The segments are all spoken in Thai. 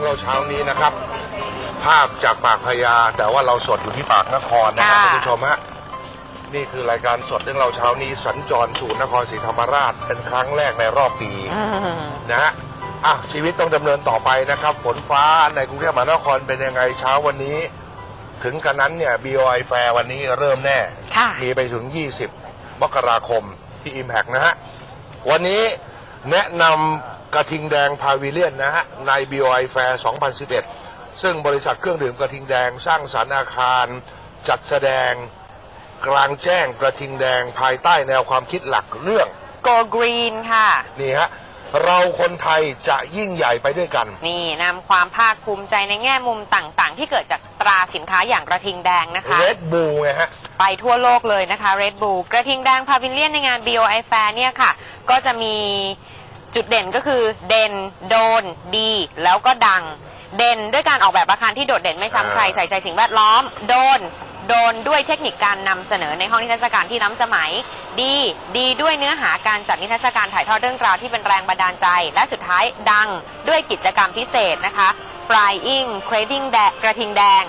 รื่องเราเช้านี้นะครับ ภาพจากปากพญาแต่ว่าเราสดอยู่ที่ปากนครนะครับค่ะคุณผู้ชมฮะนี่คือรายการสดเรื่องเราเช้านี้สัญจรสู่นครศรีธรรมราชเป็นครั้งแรกในรอบปี อืม นะฮะอะชีวิตต้องดำเนินต่อไปนะครับ ฝนฟ้าในกรุงเทพมหานครเป็นยังไงเช้าวันนี้ ถึงกันนั้นเนี่ย BOI Fair วันนี้เริ่มแน่ ค่ะ มีไปถึง 20 มกราคมที่ Impact นะฮะ วันนี้แนะนำ กระทิงแดงพาวิเลียนนะฮะใน BOI Fair 2011 ซึ่งบริษัทเครื่องดื่มกระทิงแดงสร้างสรรค์อาคาร จัดแสดงกลางแจ้งกระทิงแดงภายใต้แนวความคิดหลักเรื่อง Go Green ค่ะ นี่ฮะเราคนไทยจะยิ่งใหญ่ไปด้วยกัน นี่นำความภาคภูมิใจในแง่มุมต่างๆ ที่เกิดจากตราสินค้าอย่างกระทิงแดงนะคะ Red Bull ไงฮะ ไปทั่วโลกเลยนะคะ Red Bull กระทิงแดงพาวิเลียนในงาน BOI Fair เนี่ยค่ะ ก็จะมี จุดเด่นก็คือเด่นโดนดี แล้วก็ดัง เด่นด้วยการออกแบบอาคารที่โดดเด่นไม่ซ้ำใครอ่าใส่ใจสิ่งแวดล้อม โดน โดนด้วยเทคนิคการนำเสนอในห้องนิทรรศการที่ล้ำสมัย ดี ดีด้วยเนื้อหาการจัดนิทรรศการถ่ายทอดเรื่องราวที่เป็นแรงบันดาลใจ และสุดท้ายดังด้วยกิจกรรมพิเศษนะคะ Flying Crading แดกระทิงแดง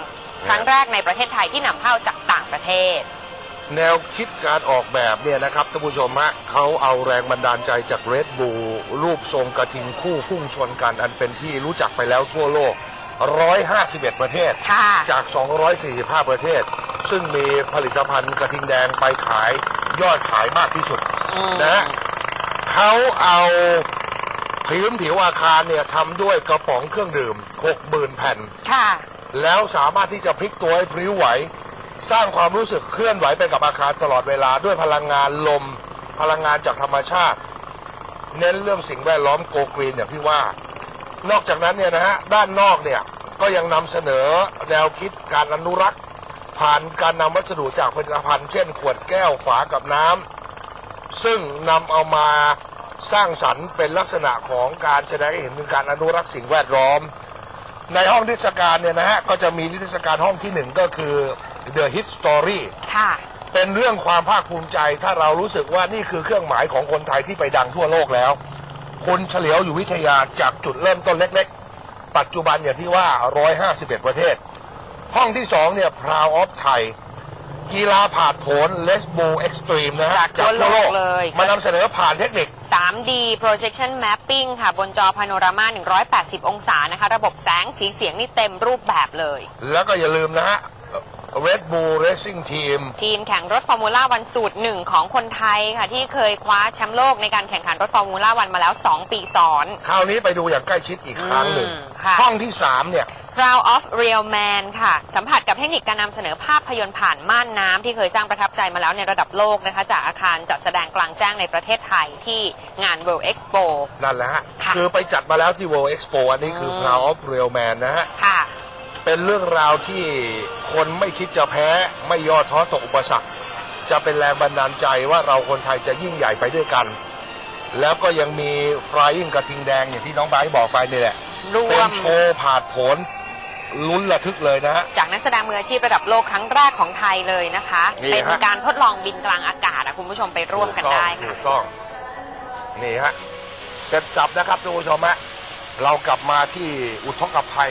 ครั้งแรกในประเทศไทยที่นำเข้าจากต่างประเทศ แนวคิดการออกแบบเนี่ยนะครับท่านผู้ชมฮะเขาเอาแรงบันดาลใจจาก Red Bull รูปทรงกระทิงคู่พุ่งชนกันอันเป็นที่รู้จักไปแล้วทั่วโลก 151 ประเทศ ค่ะ จาก 245 ประเทศ ซึ่งมีผลิตภัณฑ์กระทิงแดงไปขายยอดขายมากที่สุดอืม นะฮะเขาเอาพื้นผิวอาคารเนี่ยทำด้วยกระป๋องเครื่องดื่ม 60,000 แผ่น ค่ะ แล้วสามารถที่จะพลิกตัวให้พลิ้วไหว สร้างความรู้สึกเคลื่อนไหวไปกับอาคารตลอดเวลาด้วยพลังงานลม พลังงานจากธรรมชาติ เน้นเรื่องสิ่งแวดล้อมโกกรีนอย่างที่ว่า นอกจากนั้นเนี่ยนะฮะด้านนอกเนี่ยก็ยังนำเสนอแนวคิดการอนุรักษ์ ผ่านการนำวัสดุจากผลิตภัณฑ์ เช่น ขวดแก้วฝากับน้ำซึ่งนำเอามาสร้างสรรค์เป็นลักษณะของการแสดงให้เห็นถึงการอนุรักษ์สิ่งแวดล้อม ในห้องนิทรรศการเนี่ยนะฮะก็จะมีนิทรรศการห้องที่หนึ่งก็คือ The Hit Story ค่ะ เป็นเรื่องความภาคภูมิใจ ถ้าเรารู้สึกว่านี่คือเครื่องหมายของคนไทยที่ไปดังทั่วโลกแล้วคุณเฉลียวอยู่วิทยาจากจุดเริ่มต้นเล็กๆ ปัจจุบันอย่างที่ว่า 151 ประเทศ ห้องที่สองเนี่ย Proud of Thai กีฬาผาดโผน Les Bull Extreme นะฮะจากทั่วโลกเลย มานำเสนอผ่านเทคนิค 3D projection mapping ค่ะ บนจอพาโนรามา 180 องศานะคะ ระบบแสงสีเสียงนี่เต็มรูปแบบเลย แล้วก็อย่าลืมนะฮะ Red Bull Racing Team ทีมแข่งรถฟอร์มูล่าวันสูตรหนึ่งของคนไทยค่ะ ที่เคยคว้าแชมป์โลกในการแข่งขันรถฟอร์มูล่าวันมาแล้ว 2 ปีซ้อน คราวนี้ไปดูอย่างใกล้ชิดอีกครั้งหนึ่ง อืมค่ะ ห้องที่สามเนี่ย Proud of Real Man ค่ะ สัมผัสกับเทคนิคการนำเสนอภาพยนตร์ผ่านม่านน้ำที่เคยสร้างประทับใจมาแล้วในระดับโลกนะคะ จากอาคารจัดแสดงกลางแจ้งในประเทศไทยที่งาน World Expo นั่นแหละฮะ ค่ะ คือไปจัดมาแล้วที่ World Expo อันนี้คืออืม Proud of Real Man นะฮะ ค่ะ เป็นเรื่องราวที่คนไม่คิดจะแพ้ไม่ย่อท้อต่ออุปสรรค จะเป็นแรงบันดาลใจว่าเราคนไทยจะยิ่งใหญ่ไปด้วยกัน แล้วก็ยังมี Flying กระทิงแดงอย่างที่น้องไบร์ทบอกไปนี่แหละรวเป็นม โชว์ผาดโผนลุ้นระทึกเลยนะฮะ จากนักแสดงมืออาชีพระดับโลกครั้งแรกของไทยเลยนะคะ นี่เป็นฮะการทดลองบินกลางอากาศอะคุณผู้ชมไปร่วมกันได้ถูค่ะกต้อง นี่ฮะ เสร็จสับนะครับทุกผู้ชมฮะ เรากลับมาที่อุทกภัย